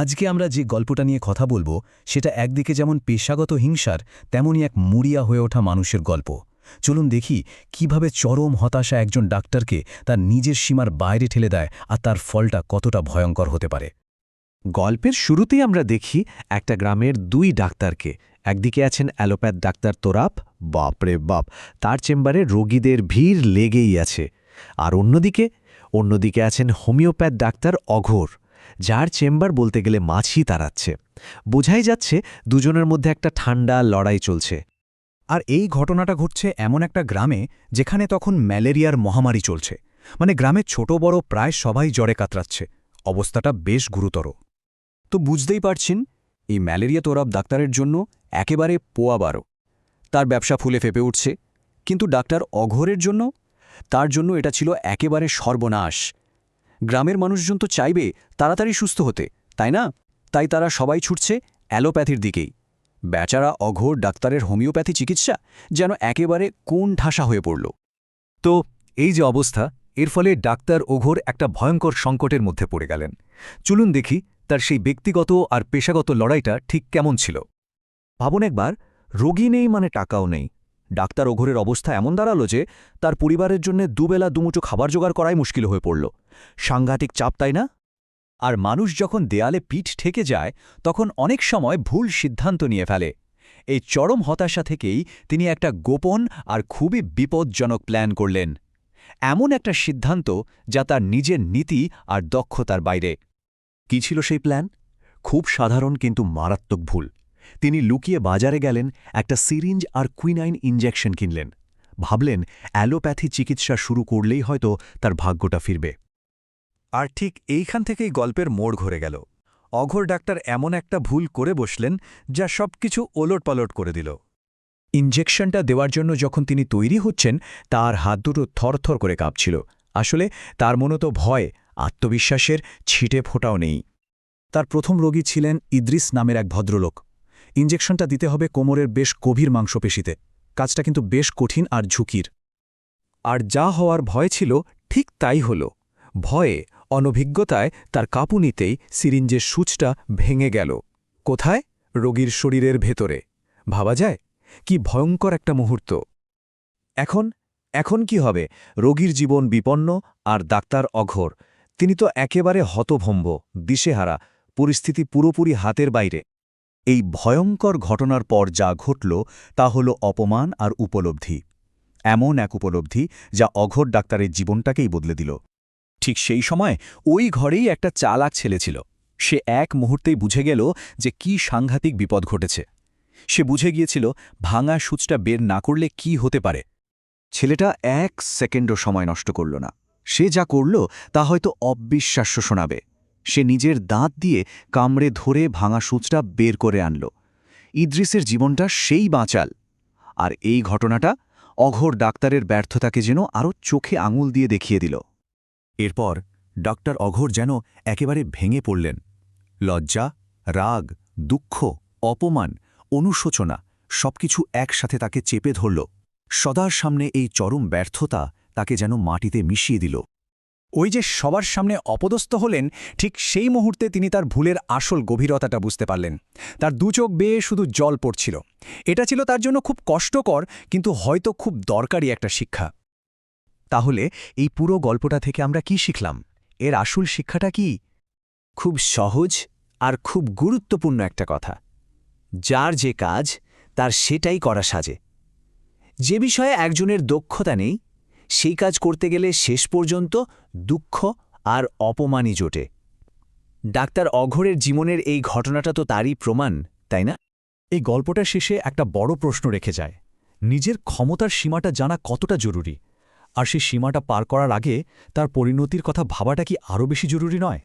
আজকে আমরা যে গল্পটা নিয়ে কথা বলব, সেটা একদিকে যেমন পেশাগত হিংসার, তেমনই এক মুড়িয়া হয়ে ওঠা মানুষের গল্প। চলুন দেখি কীভাবে চরম হতাশা একজন ডাক্তারকে তার নিজের সীমার বাইরে ঠেলে দেয় আর তার ফলটা কতটা ভয়ঙ্কর হতে পারে। গল্পের শুরুতেই আমরা দেখি একটা গ্রামের দুই ডাক্তারকে। একদিকে আছেন অ্যালোপ্যাথ ডাক্তার তোরাপ, বাপরে বাপ, তার চেম্বারে রোগীদের ভিড় লেগেই আছে। আর অন্যদিকে অন্যদিকে আছেন হোমিওপ্যাথ ডাক্তার অঘোর। যার চেম্বার বলতে গেলে মাছি তাড়াচ্ছে। বোঝাই যাচ্ছে দুজনের মধ্যে একটা ঠান্ডা লড়াই চলছে। আর এই ঘটনাটা ঘটছে এমন একটা গ্রামে যেখানে তখন ম্যালেরিয়ার মহামারী চলছে। মানে গ্রামে ছোট বড় প্রায় সবাই জ্বরে কাতরাচ্ছে। অবস্থাটা বেশ গুরুতর। তো বুঝতেই পারছেন, এই ম্যালেরিয়া তোরাব ডাক্তারের জন্য একেবারে পোয়া বারো। তার ব্যবসা ফুলে ফেপে উঠছে। কিন্তু ডাক্তার অঘোরের জন্য? তার জন্য এটা ছিল একেবারে সর্বনাশ। গ্রামের মানুষজন তো চাইবে তাড়াতাড়ি সুস্থ হতে, তাই না? তাই তারা সবাই ছুটছে অ্যালোপ্যাথির দিকেই। বেচারা অঘোর ডাক্তারের হোমিওপ্যাথি চিকিৎসা যেন একেবারে কোন ঠাসা হয়ে পড়ল। তো এই যে অবস্থা, এর ফলে ডাক্তার ওঘোর একটা ভয়ঙ্কর সংকটের মধ্যে পড়ে গেলেন। চলুন দেখি তার সেই ব্যক্তিগত আর পেশাগত লড়াইটা ঠিক কেমন ছিল। ভাবুন একবার, রোগী নেই মানে টাকাও নেই। ডাক্তার ওঘরের অবস্থা এমন দাঁড়াল যে, তার পরিবারের জন্য দুবেলা দুমুঠো খাবার জোগাড় করাই মুশকিল হয়ে পড়ল। সাংঘাতিক চাপ, তাই না? আর মানুষ যখন দেয়ালে পিঠ ঠেকে যায়, তখন অনেক সময় ভুল সিদ্ধান্ত নিয়ে ফেলে। এই চরম হতাশা থেকেই তিনি একটা গোপন আর খুবই বিপজ্জনক প্ল্যান করলেন। এমন একটা সিদ্ধান্ত যা তার নিজের নীতি আর দক্ষতার বাইরে। কি ছিল সেই প্ল্যান? খুব সাধারণ কিন্তু মারাত্মক ভুল। তিনি লুকিয়ে বাজারে গেলেন, একটা সিরিঞ্জ আর কুইনাইন ইঞ্জেকশন কিনলেন। ভাবলেন, অ্যালোপ্যাথি চিকিৎসা শুরু করলেই হয়তো তার ভাগ্যটা ফিরবে। আর ঠিক এইখান থেকেই গল্পের মোড় ঘুরে গেল। অঘোর ডাক্তার এমন একটা ভুল করে বসলেন, যা সব কিছু ওলটপালট করে দিল। ইঞ্জেকশনটা দেওয়ার জন্য যখন তিনি তৈরি হচ্ছেন, তার হাত দুটো থরথর করে কাঁপছিল। আসলে তার মনত ভয়, আত্মবিশ্বাসের ছিটে ফোটাও নেই। তার প্রথম রোগী ছিলেন ইদ্রিস নামের এক ভদ্রলোক। ইঞ্জেকশনটা দিতে হবে কোমরের বেশ গভীর মাংসপেশিতে। কাজটা কিন্তু বেশ কঠিন আর ঝুঁকির। আর যা হওয়ার ভয় ছিল, ঠিক তাই হল। ভয়ে, অনভিজ্ঞতায় তার কাঁপুনিতেই সিরিঞ্জের সূচটা ভেঙে গেল। কোথায়? রোগীর শরীরের ভেতরে। ভাবা যায়? কি ভয়ঙ্কর একটা মুহূর্ত। এখন এখন কি হবে? রোগীর জীবন বিপন্ন আর ডাক্তার অঘোর। তিনি তো একেবারে হতভম্ব, দিশেহারা, পরিস্থিতি পুরোপুরি হাতের বাইরে। এই ভয়ঙ্কর ঘটনার পর যা ঘটল তা হল অপমান আর উপলব্ধি। এমন এক উপলব্ধি যা অঘোর ডাক্তারের জীবনটাকেই বদলে দিল। ঠিক সেই সময় ওই ঘরেই একটা চালাক ছেলে ছিল। সে এক মুহূর্তেই বুঝে গেল যে কি সাংঘাতিক বিপদ ঘটেছে। সে বুঝে গিয়েছিল ভাঙা সূচটা বের না করলে কি হতে পারে। ছেলেটা এক সেকেন্ডও সময় নষ্ট করল না। সে যা করল তা হয়তো অবিশ্বাস্য শোনাবে। সে নিজের দাঁত দিয়ে কামড়ে ধরে ভাঙা সূচটা বের করে আনল। ইদ্রিসের জীবনটা সেই বাঁচাল। আর এই ঘটনাটা অঘোর ডাক্তারের ব্যর্থতাকে যেন আরও চোখে আঙুল দিয়ে দেখিয়ে দিল। এরপর ডক্টর অঘোর যেন একেবারে ভেঙে পড়লেন। লজ্জা, রাগ, দুঃখ, অপমান, অনুশোচনা সবকিছু একসাথে তাকে চেপে ধরল। সদার সামনে এই চরম ব্যর্থতা তাকে যেন মাটিতে মিশিয়ে দিল। ওই যে সবার সামনে অপদস্থ হলেন, ঠিক সেই মুহূর্তে তিনি তার ভুলের আসল গভীরতাটা বুঝতে পারলেন। তার দুচোখ বেয়ে শুধু জল পড়ছিল। এটা ছিল তার জন্য খুব কষ্টকর, কিন্তু হয়তো খুব দরকারি একটা শিক্ষা। তাহলে এই পুরো গল্পটা থেকে আমরা কি শিখলাম? এর আসল শিক্ষাটা কি? খুব সহজ আর খুব গুরুত্বপূর্ণ একটা কথা। যার যে কাজ, তার সেটাই করা সাজে। যে বিষয়ে একজনের দক্ষতা নেই সেই কাজ করতে গেলে শেষ পর্যন্ত দুঃখ আর অপমানই জোটে। ডাক্তার অঘরের জীবনের এই ঘটনাটা তো তারই প্রমাণ, তাই না? এই গল্পটা শেষে একটা বড় প্রশ্ন রেখে যায়। নিজের ক্ষমতার সীমাটা জানা কতটা জরুরি? আর সেই সীমাটা পার করার আগে তার পরিণতির কথা ভাবাটা কি আরও বেশি জরুরি নয়?